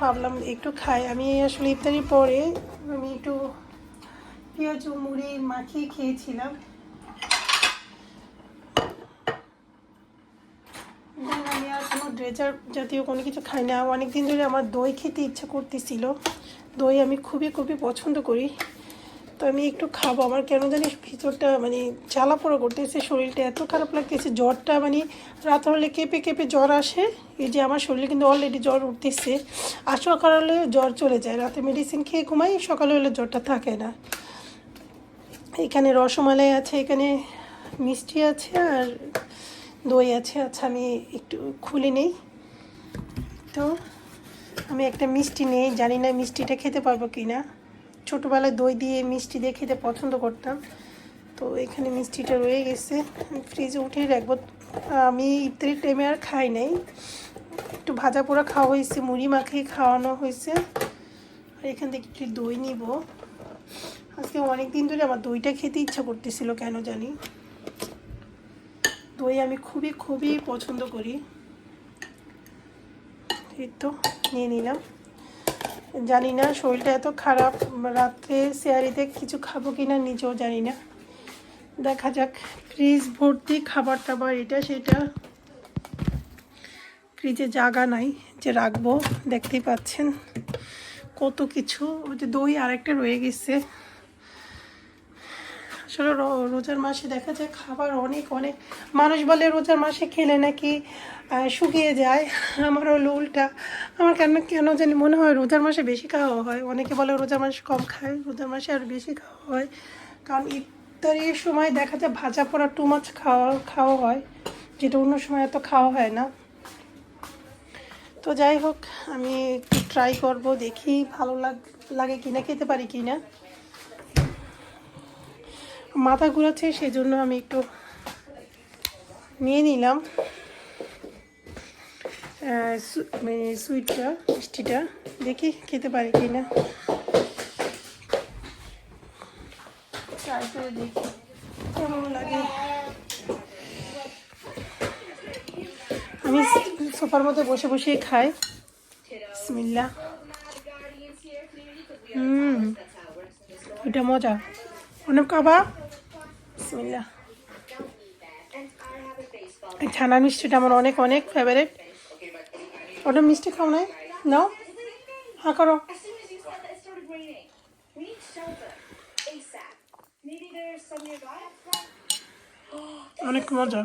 ভাবলাম একটু খাই। আমি আসলে ইফতারির পরে আমি একটু পেঁয়াজ, মুড়ি মাখিয়ে খেয়েছিলাম। আমি আর কোনো ড্রেজার জাতীয় কোনো কিছু খাই না। অনেক দিন ধরে আমার দই খেতে ইচ্ছা করতেছিল। দই আমি খুবই খুবই পছন্দ করি। আমি একটু খাব। আমার কেন জানি ভিতরটা মানে জ্বালা পোড়া করতেছে, শরীরটা এত খারাপ লাগতেছে, জ্বরটা মানে রাত হলে কেঁপে কেঁপে জ্বর আসে। এই যে আমার শরীরে কিন্তু অলরেডি জ্বর উঠতেছে। আর সকাল জ্বর চলে যায়। রাতে মেডিসিন খেয়ে ঘুমাই, সকালে হলে জ্বরটা থাকে না। এখানে রসমালাই আছে, এখানে মিষ্টি আছে আর দই আছে। আচ্ছা আমি একটু খুলে নেই। তো আমি একটা মিষ্টি নেই, জানি না মিষ্টিটা খেতে পারব কি না ছোটোবেলায় দই দিয়ে মিষ্টি দিয়ে খেতে পছন্দ করতাম। তো এখানে মিষ্টিটা রয়ে গেছে। ফ্রিজে উঠে রাখব। আমি ইফতারির টাইমে আর খাই নাই। একটু ভাজা পোড়া খাওয়া হয়েছে, মুড়ি মাখিয়ে খাওয়ানো হয়েছে। আর এখান থেকে একটু দই নিব। আজকে অনেক দিন ধরে আমার দইটা খেতে ইচ্ছা করতেছিল, কেন জানি। দই আমি খুবই খুবই পছন্দ করি। এই তো, নিয়ে নিলাম। জানি না, শরীরটা এত খারাপ রাত্রে শেয়ারিতে কিছু খাব কি না নিজেও জানি না। দেখা যাক, ফ্রিজ ভর্তি খাবার টাবার এটা সেটা। ফ্রিজে জায়গা নাই যে রাখব, দেখতেই পাচ্ছেন। কত কিছু, ওই যে দই আরেকটা রয়ে গেছে। আসলে রোজার মাসে দেখা যায় খাবার অনেক অনেক। মানুষ বলে রোজার মাসে খেলে নাকি শুকিয়ে যায়। আমার হলো উল্টা। আমার কেন কেন জানি মনে হয় রোজার মাসে বেশি খাওয়া হয়। অনেকে বলে রোজার মাসে কম খায়, রোজার মাসে আর বেশি খাওয়া হয়। কারণ ইফতারির সময় দেখা যায় ভাজা পোড়া টু মাছ খাওয়া খাওয়া হয়, যেটা অন্য সময় এত খাওয়া হয় না। তো যাই হোক, আমি একটু ট্রাই করব, দেখি ভালো লাগ, লাগে কিনা, খেতে পারি কিনা। মাথা ঘুরাচ্ছে সেই জন্য আমি একটু নিয়ে নিলাম। মানে সুইটটা, মিষ্টিটা, দেখি খেতে পারি কি না দেখি, কেমন লাগে। আমি সোফার মধ্যে বসে বসেই খাই। বিসমিল্লাহ। হুম ওইটা মজা। অনেক কাবাব। বিসমিল্লাহ। ছানার মিষ্টিটা আমার অনেক অনেক ফেভারিট ওটা মিষ্টি খাও নাই? নাও। হ্যাঁ করো। অনেক মজা।